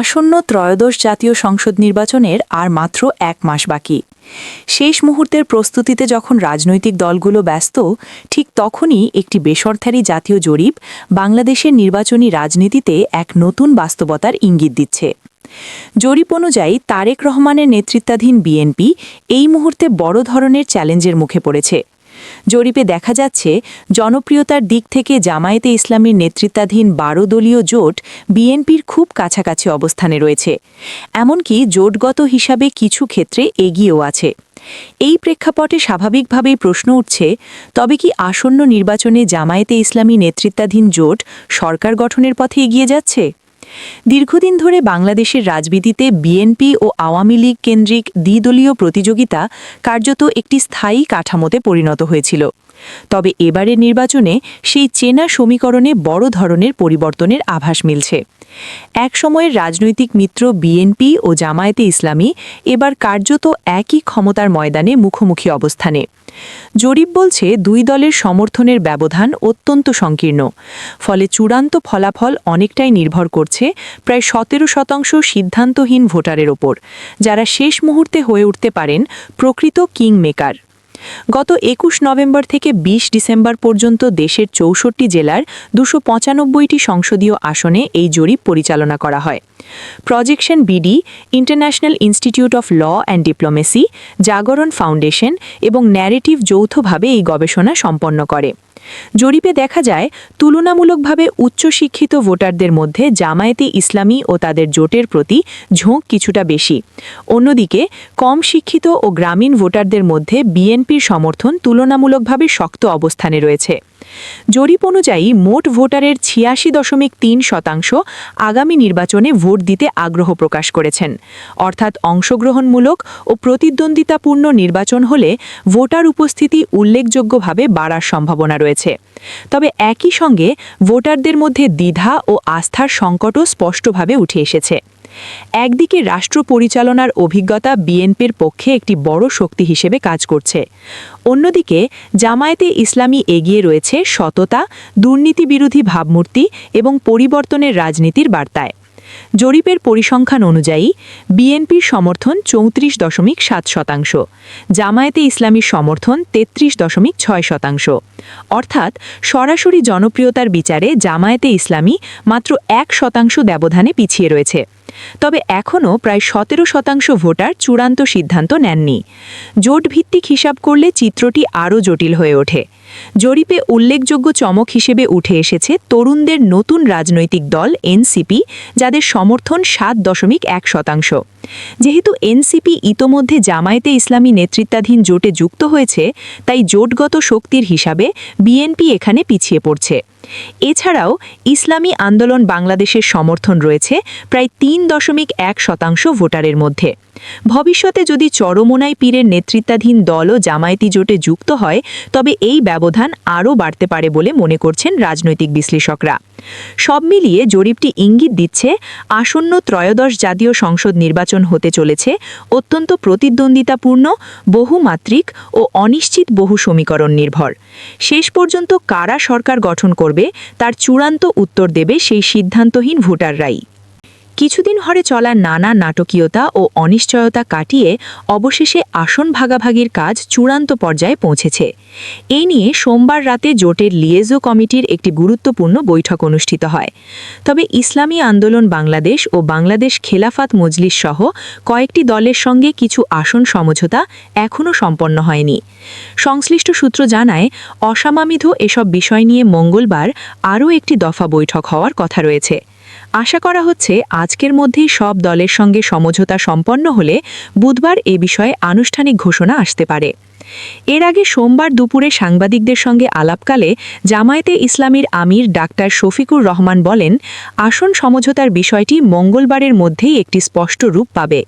আসন্ন ত্রয়োদশ জাতীয় সংসদ নির্বাচনের আর মাত্র এক মাস বাকি। শেষ মুহূর্তের প্রস্তুতিতে যখন রাজনৈতিক দলগুলো ব্যস্ত, ঠিক তখনই একটি বেসরকারি জাতীয় জরিপ বাংলাদেশের নির্বাচনী রাজনীতিতে এক নতুন বাস্তবতার ইঙ্গিত দিচ্ছে। জরিপ অনুযায়ী তারেক রহমানের নেতৃত্বাধীন বিএনপি এই মুহূর্তে বড় ধরনের চ্যালেঞ্জের মুখে পড়েছে। জরিপে দেখা যাচ্ছে, জনপ্রিয়তার দিক থেকে জামায়াতে ইসলামীর নেতৃত্বাধীন বারো দলীয় জোট বিএনপির খুব কাছাকাছি অবস্থানে রয়েছে। এমনকি জোটগত হিসাবে কিছু ক্ষেত্রে এগিয়েও আছে। এই প্রেক্ষাপটে স্বাভাবিকভাবেই প্রশ্ন উঠছে, তবে কি আসন্ন নির্বাচনে জামায়াতে ইসলামী নেতৃত্বাধীন জোট সরকার গঠনের পথে এগিয়ে যাচ্ছে? দীর্ঘদিন ধরে বাংলাদেশের রাজনীতিতে বিএনপি ও আওয়ামী লীগ কেন্দ্রিক দ্বিদলীয় প্রতিযোগিতা কার্যত একটি স্থায়ী কাঠামোতে পরিণত হয়েছিল। তবে এবারের নির্বাচনে সেই চেনা সমীকরণে বড় ধরনের পরিবর্তনের আভাস মিলছে। এক সময়ের রাজনৈতিক মিত্র বিএনপি ও জামায়াতে ইসলামী এবার কার্যত একই ক্ষমতার ময়দানে মুখোমুখি অবস্থানে। জরিপ বলছে দুই দলের সমর্থনের ব্যবধান অত্যন্ত সংকীর্ণ, ফলে চূড়ান্ত ফলাফল অনেকটাই নির্ভর করছে প্রায় সতেরো শতাংশ সিদ্ধান্তহীন ভোটারের ওপর, যারা শেষ মুহূর্তে হয়ে উঠতে পারেন প্রকৃত কিং মেকার গত একুশ নভেম্বর থেকে ২০ ডিসেম্বর পর্যন্ত দেশের চৌষট্টি জেলার দুশো পঁচানব্বইটি সংসদীয় আসনে এই জরিপ পরিচালনা করা হয়। Projection BD international institute of law and diplomacy Jagoron foundation এবং ন্যারেটিভ যৌথভাবে এই গবেষণা সম্পন্ন করে। জরিপে দেখা যায়, তুলনামূলকভাবে উচ্চশিক্ষিত ভোটারদের মধ্যে জামায়াতে ইসলামী ও তাদের জোটের প্রতি ঝোঁক কিছুটা বেশি। অন্যদিকে, কম শিক্ষিত ও গ্রামীণ ভোটারদের মধ্যে বিএনপির সমর্থন তুলনামূলকভাবে শক্ত অবস্থানে রয়েছে। জরিপ অনুযায়ী মোট ভোটারের ছিয়াশি দশমিক তিন শতাংশ আগামী নির্বাচনে ভোট দিতে আগ্রহ প্রকাশ করেছেন। অর্থাৎ অংশগ্রহণমূলক ও প্রতিদ্বন্দ্বিতাপূর্ণ নির্বাচন হলে ভোটার উপস্থিতি উল্লেখযোগ্যভাবে বাড়ার সম্ভাবনা রয়েছে। তবে একই সঙ্গে ভোটারদের মধ্যে দ্বিধা ও আস্থার সংকটও স্পষ্টভাবে উঠে এসেছে। একদিকে রাষ্ট্র পরিচালনার অভিজ্ঞতা বিএনপির পক্ষে একটি বড় শক্তি হিসেবে কাজ করছে। অন্যদিকে, জামায়াতে ইসলামী এগিয়ে রয়েছে সততা, দুর্নীতিবিরোধী ভাবমূর্তি এবং পরিবর্তনের রাজনীতির বার্তায়। জরিপের পরিসংখ্যান অনুযায়ী, বিএনপির সমর্থন চৌত্রিশ দশমিক সাত শতাংশ, জামায়াতে ইসলামীর সমর্থন তেত্রিশ দশমিক ছয় শতাংশ। অর্থাৎ, সরাসরি জনপ্রিয়তার বিচারে জামায়াতে ইসলামী মাত্র এক শতাংশ ব্যবধানে পিছিয়ে রয়েছে। তবে এখনও প্রায় সতেরো শতাংশ ভোটার চূড়ান্ত সিদ্ধান্ত নেননি। জোট ভিত্তিক হিসাব করলে চিত্রটি আরও জটিল হয়ে ওঠে। জরিপে উল্লেখযোগ্য চমক হিসেবে উঠে এসেছে তরুণদের নতুন রাজনৈতিক দল এনসিপি, যাদের সমর্থন সাত দশমিক এক শতাংশ। যেহেতু এনসিপি ইতোমধ্যে জামায়াতে ইসলামী নেতৃত্বাধীন জোটে যুক্ত হয়েছে, তাই জোটগত শক্তির হিসাবে বিএনপি এখানে পিছিয়ে পড়ছে। এছাড়াও ইসলামী আন্দোলন বাংলাদেশের সমর্থন রয়েছে প্রায় তিন দশমিক এক শতাংশ ভোটারের মধ্যে। ভবিষ্যতে যদি চরমোনাই পীরের নেতৃত্বাধীন দল ও জামায়াতি জোটে যুক্ত হয়, তবে এই ব্যবধান আরও বাড়তে পারে বলে মনে করছেন রাজনৈতিক বিশ্লেষকরা। সব মিলিয়ে জরিপটি ইঙ্গিত দিচ্ছে, আসন্ন ত্রয়োদশ জাতীয় সংসদ নির্বাচন হতে চলেছে, অত্যন্ত প্রতিদ্বন্দ্বিতাপূর্ণ, বহুমাত্রিক ও অনিশ্চিত বহু সমীকরণ নির্ভর। শেষ পর্যন্ত কারা সরকার গঠন করবে, তার চূড়ান্ত উত্তর দেবে সেই সিদ্ধান্তহীন ভোটাররাই। কিছুদিন হরে চলা নানা নাটকীয়তা ও অনিশ্চয়তা কাটিয়ে অবশেষে আসন ভাগাভাগির কাজ চূড়ান্ত পর্যায়ে পৌঁছেছে। এই নিয়ে সোমবার রাতে জোটের লিয়েজো কমিটির একটি গুরুত্বপূর্ণ বৈঠক অনুষ্ঠিত হয়। তবে ইসলামী আন্দোলন বাংলাদেশ ও বাংলাদেশ খেলাফাত মজলিস সহ কয়েকটি দলের সঙ্গে কিছু আসন সমঝোতা এখনও সম্পন্ন হয়নি। সংশ্লিষ্ট সূত্র জানায়, অসামামিধ এসব বিষয় নিয়ে মঙ্গলবার আরও একটি দফা বৈঠক হওয়ার কথা রয়েছে। আশা করা হচ্ছে আজকের মধ্যেই সব দলের সঙ্গে সমঝোতা সম্পন্ন হলে বুধবার এ বিষয়ে আনুষ্ঠানিক ঘোষণা আসতে পারে। এর আগে সোমবার দুপুরে সাংবাদিকদের সঙ্গে আলাপকালে জামায়াতে ইসলামীর আমির ডাক্তার শফিকুর রহমান বলেন, আসন সমঝোতার বিষয়টি মঙ্গলবারের মধ্যেই একটি স্পষ্ট রূপ পাবে।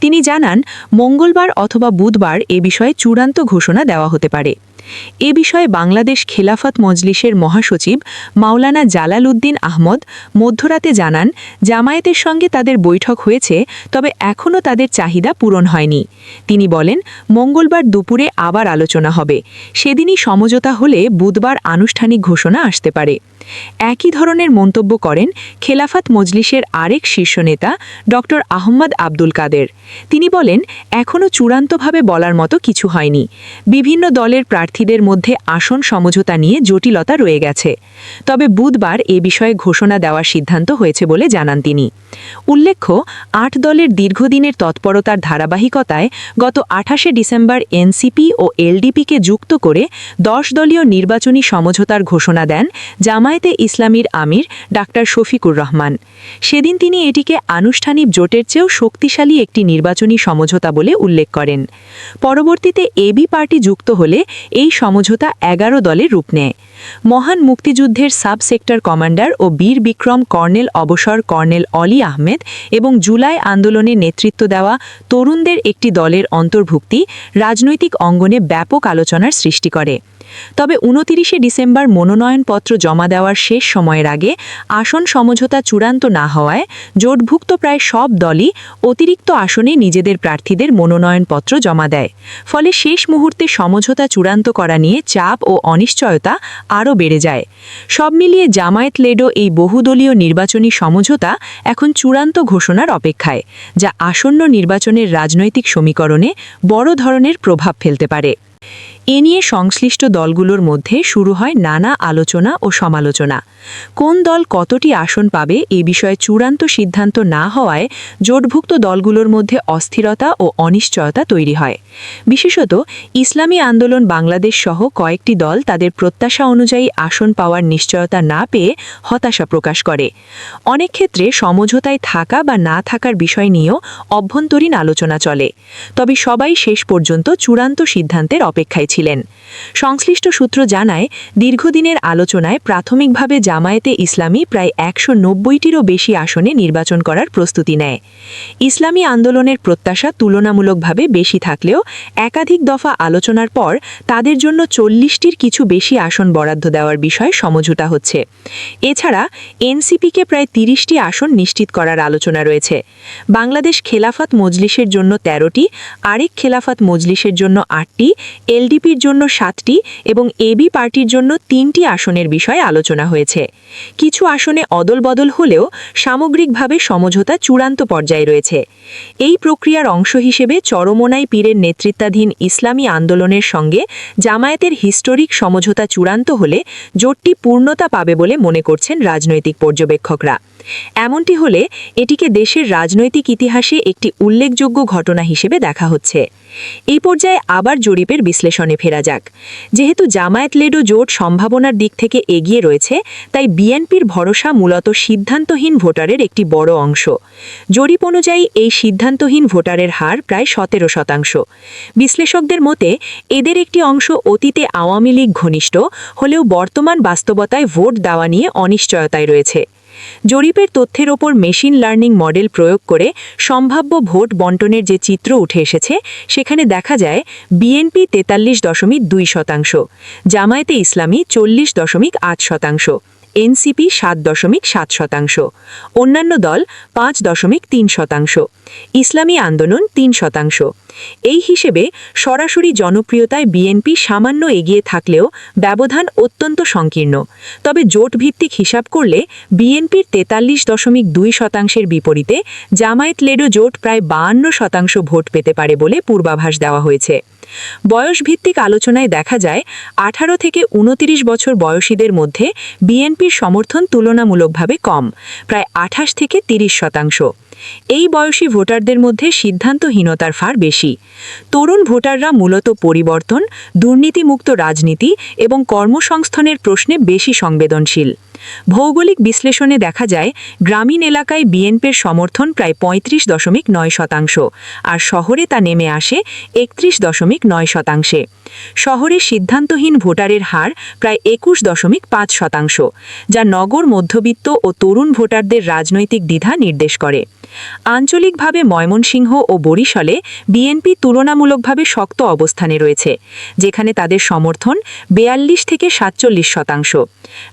তিনি জানান, মঙ্গলবার অথবা বুধবার এ বিষয়ে চূড়ান্ত ঘোষণা দেওয়া হতে পারে। এ বিষয়ে বাংলাদেশ খেলাফত মজলিসের মহাসচিব মাওলানা জালাল উদ্দিন আহমদ মধ্যরাতে জানান, জামায়াতের সঙ্গে তাদের বৈঠক হয়েছে, তবে এখনও তাদের চাহিদা পূরণ হয়নি। তিনি বলেন, মঙ্গলবার দুপুরে আবার আলোচনা হবে। সেদিনই সমঝোতা হলে বুধবার আনুষ্ঠানিক ঘোষণা আসতে পারে। একই ধরনের মন্তব্য করেন খেলাফত মজলিসের আরেক শীর্ষ নেতা ড আহম্মদ আব্দুল কাদের। তিনি বলেন, এখনও চূড়ান্তভাবে বলার মতো কিছু হয়নি। বিভিন্ন দলের প্রার্থীদের মধ্যে আসন সমঝোতা নিয়ে জটিলতা রয়ে গেছে। তবে বুধবার এ বিষয়ে ঘোষণা দেওয়ার সিদ্ধান্ত হয়েছে বলে জানান তিনি। উল্লেখ্য, আট দলের দীর্ঘদিনের তৎপরতার ধারাবাহিকতায় গত আঠাশে ডিসেম্বর এনসিপি ও এলডিপিকে যুক্ত করে দশ দলীয় নির্বাচনী সমঝোতার ঘোষণা দেন জামায়াতে ইসলামীর আমির ডাক্তার শফিকুর রহমান। সেদিন তিনি এটিকে আনুষ্ঠানিক জোটের চেয়েও শক্তিশালী একটি নির্বাচনী সমঝোতা বলে উল্লেখ করেন। পরবর্তীতে এবি পার্টি যুক্ত হলে এই সমঝোতা এগারো দলে রূপ নেয়। মহান মুক্তিযুদ্ধের সাব সেক্টর কমান্ডার ও বীর বিক্রম কর্নেল অবসর কর্নেল অলি আহমেদ এবং জুলাই আন্দোলনে নেতৃত্ব দেওয়া তরুণদের একটি দলের অন্তর্ভুক্তি রাজনৈতিক অঙ্গনে ব্যাপক আলোচনার সৃষ্টি করে। তবে উনতিরিশে ডিসেম্বর মনোনয়নপত্র জমা দেওয়ার শেষ সময়ের আগে আসন সমঝোতা চূড়ান্ত না হওয়ায় জোটভুক্ত প্রায় সব দলই অতিরিক্ত আসনে নিজেদের প্রার্থীদের মনোনয়নপত্র জমা দেয়। ফলে শেষ মুহূর্তে সমঝোতা চূড়ান্ত করা নিয়ে চাপ ও অনিশ্চয়তা আরও বেড়ে যায়। সব মিলিয়ে জামায়াত লেডো এই বহুদলীয় নির্বাচনী সমঝোতা এখন চূড়ান্ত ঘোষণার অপেক্ষায়, যা আসন্ন নির্বাচনের রাজনৈতিক সমীকরণে বড় ধরনের প্রভাব ফেলতে পারে। এ নিয়ে সংশ্লিষ্ট দলগুলোর মধ্যে শুরু হয় নানা আলোচনা ও সমালোচনা। কোন দল কতটি আসন পাবে এ বিষয়ে চূড়ান্ত সিদ্ধান্ত না হওয়ায় জোটভুক্ত দলগুলোর মধ্যে অস্থিরতা ও অনিশ্চয়তা তৈরি হয়। বিশেষত, ইসলামী আন্দোলন বাংলাদেশ সহ কয়েকটি দল তাদের প্রত্যাশা অনুযায়ী আসন পাওয়ার নিশ্চয়তা না পেয়ে হতাশা প্রকাশ করে। অনেক ক্ষেত্রে সমঝোতায় থাকা বা না থাকার বিষয় নিয়েও অভ্যন্তরীণ আলোচনা চলে। তবে সবাই শেষ পর্যন্ত চূড়ান্ত সিদ্ধান্তের অপেক্ষায় ছিলেন সংশ্লিষ্ট সূত্র জানায়, দীর্ঘদিনের আলোচনায় প্রাথমিকভাবে জামায়াতে ইসলামী প্রায় একশো নব্বইটিরও বেশি আসনে নির্বাচন করার প্রস্তুতি নেয়। ইসলামী আন্দোলনের প্রত্যাশা তুলনামূলকভাবে বেশি থাকলেও একাধিক দফা আলোচনার পর তাদের জন্য চল্লিশটির কিছু বেশি আসন বরাদ্দ দেওয়ার বিষয়ে সমঝোতা হচ্ছে। এছাড়া, এনসিপিকে প্রায় তিরিশটি আসন নিশ্চিত করার আলোচনা রয়েছে। বাংলাদেশ খেলাফত মজলিসের জন্য তেরোটি, আরেক খেলাফত মজলিসের জন্য আটটি এলডিপির জন্য সাতটি এবং এবি পার্টির জন্য তিনটি আসনের বিষয়ে আলোচনা হয়েছে। কিছু আসনে অদলবদল হলেও সামগ্রিকভাবে সমঝোতা চূড়ান্ত পর্যায়ে রয়েছে। এই প্রক্রিয়ার অংশ হিসেবে চরমোনাই পীরের নেতৃত্বাধীন ইসলামী আন্দোলনের সঙ্গে জামায়াতের হিস্টোরিক সমঝোতা চূড়ান্ত হলে জোটটি পূর্ণতা পাবে বলে মনে করছেন রাজনৈতিক পর্যবেক্ষকরা। এমনটি হলে এটিকে দেশের রাজনৈতিক ইতিহাসে একটি উল্লেখযোগ্য ঘটনা হিসেবে দেখা হচ্ছে। এই পর্যায়ে আবার জরিপের বিশ্লেষণে ফেরা যাক। যেহেতু জামায়াত লেডো জোট সম্ভাবনার দিক থেকে এগিয়ে রয়েছে, তাই বিএনপির ভরসা মূলত সিদ্ধান্তহীন ভোটারের একটি বড় অংশ। জরিপ অনুযায়ী এই সিদ্ধান্তহীন ভোটারের হার প্রায় সতেরো শতাংশ। বিশ্লেষকদের মতে, এদের একটি অংশ অতীতে আওয়ামী লীগ ঘনিষ্ঠ, হলেও বর্তমান বাস্তবতায় ভোট দেওয়া নিয়ে অনিশ্চয়তায় রয়েছে। জরিপের তথ্যের ওপর মেশিন লার্নিং মডেল প্রয়োগ করে সম্ভাব্য ভোট বন্টনের যে চিত্র উঠে এসেছে, সেখানে দেখা যায় বিএনপি তেতাল্লিশ দশমিক দুই শতাংশ, জামায়াতে ইসলামী চল্লিশ দশমিক আট শতাংশ এনসিপি সাত দশমিক সাত শতাংশ। অন্যান্য দল পাঁচ দশমিক তিন শতাংশ। ইসলামী আন্দোলন তিন শতাংশ। এই হিসেবে সরাসরি জনপ্রিয়তায় বিএনপি সামান্য এগিয়ে থাকলেও ব্যবধান অত্যন্ত সংকীর্ণ। তবে জোট ভিত্তিক হিসাব করলে বিএনপির তেতাল্লিশ দশমিক দুই শতাংশের বিপরীতে জামায়াত লেডো জোট প্রায় বাহান্ন শতাংশ ভোট পেতে পারে বলে পূর্বাভাস দেওয়া হয়েছে। বয়সভিত্তিক আলোচনায় দেখা যায়, আঠারো থেকে উনতিরিশ বছর বয়সীদের মধ্যে বিএনপির সমর্থন তুলনামূলকভাবে কম, প্রায় আঠাশ থেকে তিরিশ শতাংশ। এই বয়সী ভোটারদের মধ্যে সিদ্ধান্তহীনতার ফার বেশি। তরুণ ভোটাররা মূলত পরিবর্তন, দুর্নীতিমুক্ত রাজনীতি এবং কর্মসংস্থানের প্রশ্নে বেশি সংবেদনশীল। ভৌগোলিক বিশ্লেষণে দেখা যায়, গ্রামীণ এলাকায় বিএনপির সমর্থন প্রায় পঁয়ত্রিশ দশমিক নয় শতাংশ, আর শহরে তা নেমে আসে একত্রিশ দশমিক নয় শতাংশে। শহরে সিদ্ধান্তহীন ভোটারের হার প্রায় একুশ দশমিক পাঁচ শতাংশ, যা নগর মধ্যবিত্ত ও তরুণ ভোটারদের রাজনৈতিক দ্বিধা নির্দেশ করে। আঞ্চলিকভাবে ময়মনসিংহ ও বরিশালে বিএনপি তুলনামূলকভাবে শক্ত অবস্থানে রয়েছে, যেখানে তাদের সমর্থন বেয়াল্লিশ থেকে সাতচল্লিশ শতাংশ।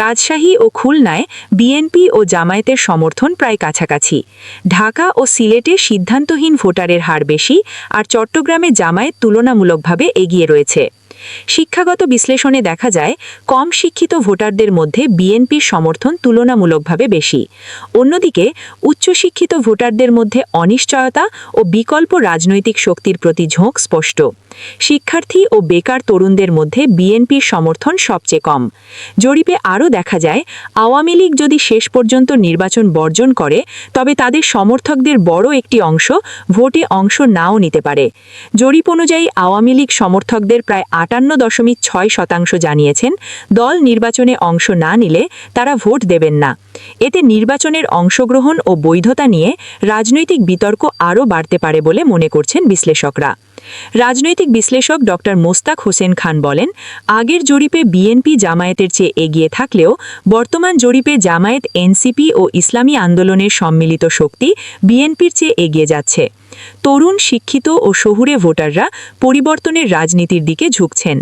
রাজশাহী ও খুলনায় বিএনপি ও জামায়াতের সমর্থন প্রায় কাছাকাছি। ঢাকা ও সিলেটে সিদ্ধান্তহীন ভোটারের হার বেশি আর চট্টগ্রামে জামায়াত তুলনামূলকভাবে এগিয়ে রয়েছে। শিক্ষাগত বিশ্লেষণে দেখা যায়, কম শিক্ষিত ভোটারদের মধ্যে বিএনপির সমর্থন তুলনামূলকভাবে বেশি। অন্যদিকে, উচ্চশিক্ষিত ভোটারদের মধ্যে অনিশ্চয়তা ও বিকল্প রাজনৈতিক শক্তির প্রতি ঝোঁক স্পষ্ট। শিক্ষার্থী ও বেকার তরুণদের মধ্যে বিএনপির সমর্থন সবচেয়ে কম। জরিপে আরও দেখা যায়, আওয়ামী লীগ যদি শেষ পর্যন্ত নির্বাচন বর্জন করে, তবে তাদের সমর্থকদের বড় একটি অংশ ভোটে অংশ নাও নিতে পারে। জরিপ অনুযায়ী আওয়ামী লীগ সমর্থকদের প্রায় আটান্ন দশমিক ছয় শতাংশ জানিয়েছেন, দল নির্বাচনে অংশ না নিলে তারা ভোট দেবেন না। এতে নির্বাচনের অংশগ্রহণ ও বৈধতা নিয়ে রাজনৈতিক বিতর্ক আরও বাড়তে পারে বলে মনে করছেন বিশ্লেষকরা। রাজনৈতিক বিশ্লেষক ডক্টর মোস্তাক হোসেন খান বলেন, আগের জরিপে বিএনপি জামায়াতের চেয়ে এগিয়ে থাকলেও বর্তমান জরিপে জামায়াত এনসিপি ও ইসলামী আন্দোলনের সম্মিলিত শক্তি বিএনপির চেয়ে এগিয়ে যাচ্ছে। তরুণ, শিক্ষিত ও শহুরে ভোটাররা পরিবর্তনের রাজনীতির দিকে ঝুঁকছেন।